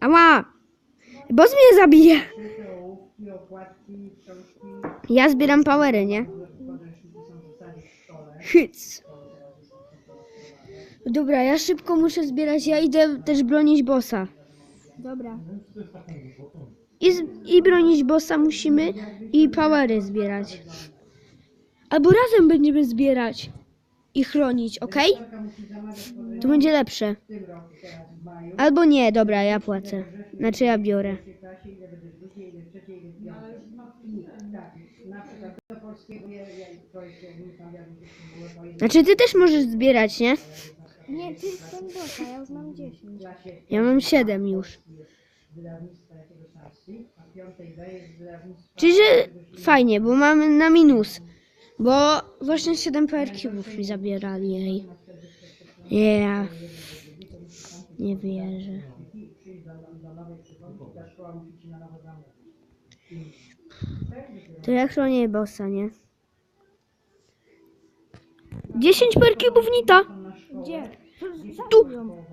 Ała! Boss mnie zabije. Ja zbieram powery, nie? Hyc. Dobra, ja szybko muszę zbierać. Ja idę też bronić bossa. Dobra. I, z, I bronić bossa musimy i powery zbierać. Albo razem będziemy zbierać i chronić, ok? To będzie lepsze. Albo nie, dobra, ja płacę. Znaczy ja biorę. Znaczy ty też możesz zbierać, nie? Nie, ty ten boka, ja już mam 10. klasie Ja mam 7 już. Czyli że fajnie, bo mamy na minus. Bo właśnie 7 PR cubów mi zabierali jej. Yeah. Nie wierzę. To jak chronię bossa, nie? 10 PR cubów nita. Gdzie? Tu,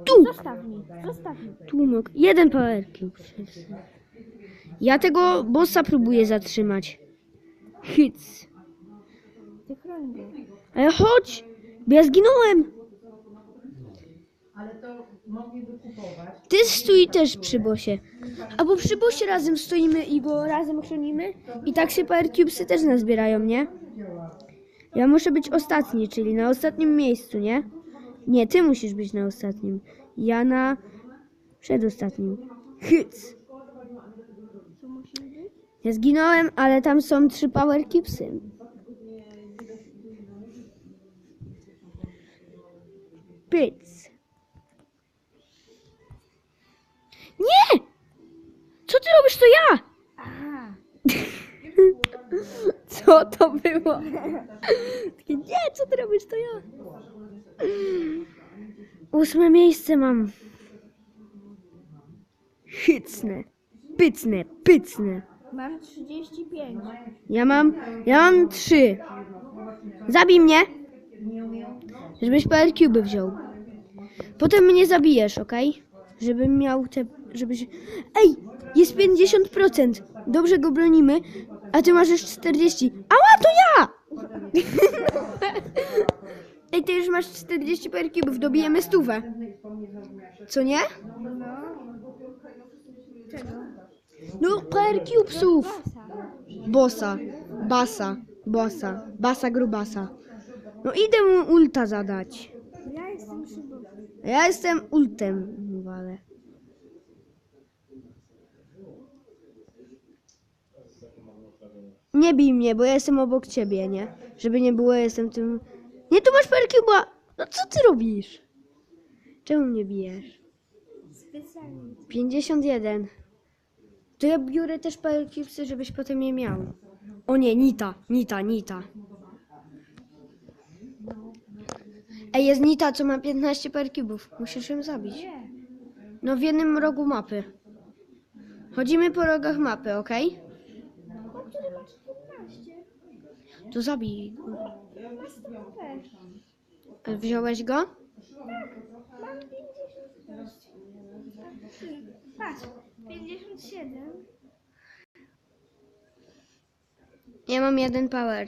tu, Zostaw mi, zostaw mi. tu mógł. Jeden PR cube. Ja tego bossa próbuję zatrzymać. Hits. Ale chodź, bo ja zginąłem. Ale to mogliby kupować. Ty stój też przy bosie. Albo przy bosie razem stoimy i go razem chronimy. I tak się PR cubesy też nazbierają, nie? Ja muszę być ostatni, czyli na ostatnim miejscu, nie? Nie, ty musisz być na ostatnim. Ja na przedostatnim. Hyc. Ja zginąłem, ale tam są trzy power Pyc. Nie! Co ty robisz, to ja! Co to było? Takie, nie, co ty robisz, to ja. Ósme miejsce mam. Hycne, pycne, pycne. Mam 35. Ja mam, ja mam trzy. Zabij mnie, żebyś Cube wziął. Potem mnie zabijesz, okej? Żebym miał te, żebyś... Ej, jest 50%. Dobrze go bronimy, a ty masz już 40. Ała, to ja! Ej, ty już masz 40 PR Cube'ów, dobijemy stówę. Co nie? No, PR Cubesów. Basa. Bossa, basa, bossa, basa grubasa. No idę mu ulta zadać. Ja jestem. Ja jestem ultem, wale. Nie bij mnie, bo ja jestem obok ciebie, nie? Żeby nie było, ja jestem tym... Nie, tu masz perkiuba! No co ty robisz? Czemu mnie bijesz? Specjalnie. 51. To ja biorę też perkiubsy, żebyś potem je miał. O nie, Nita, Nita, Nita. Ej, jest Nita, co ma 15 perkubów. Musisz ją zabić. No w jednym rogu mapy. Chodzimy po rogach mapy, okej? O który masz 15? To zabij go. Masz to też. Wziąłeś go? Mam 56. Patrz. 57. Ja mam jeden power.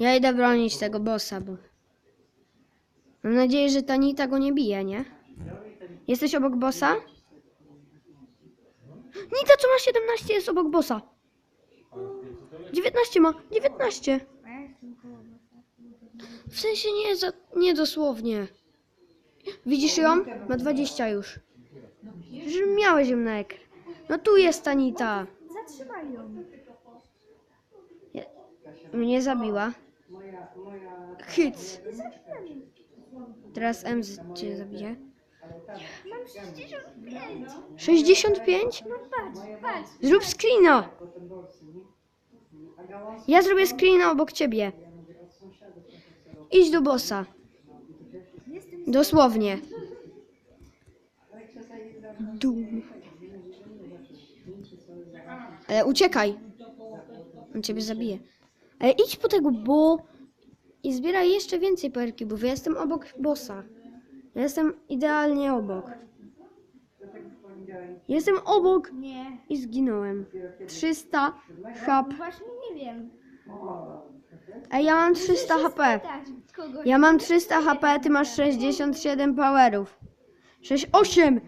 Ja idę bronić tego bossa, bo... Mam nadzieję, że ta Nita go nie bije, nie? Jesteś obok bossa? Nita, co ma 17, jest obok bossa. 19 ma, 19. A ja jestem koło bossa. W sensie nie, za, nie dosłownie. Widzisz ją? Ma 20 już. Że miałeś ją na ekran. No tu jest ta Nita. Zatrzymaj ją. Mnie zabiła. Moja, moja Hyc. Zatrzymaj ją. Teraz M z- cię zabije. Mam 65. 65? No patrz, patrz. Zrób screena. Ja zrobię screena obok ciebie. Idź do bossa. Jestem Dosłownie. Dum. Ale uciekaj. On ciebie zabije. Ale idź po tego, bo... I zbieraj jeszcze więcej perki, bo ja jestem obok bossa. Ja jestem idealnie obok. Jestem obok Nie. i zginąłem. 300 HP. Właśnie nie wiem. Ej, ja mam 300 HP. Kogoś. Ja mam 300 HP, ty masz 67 powerów. 6, 8!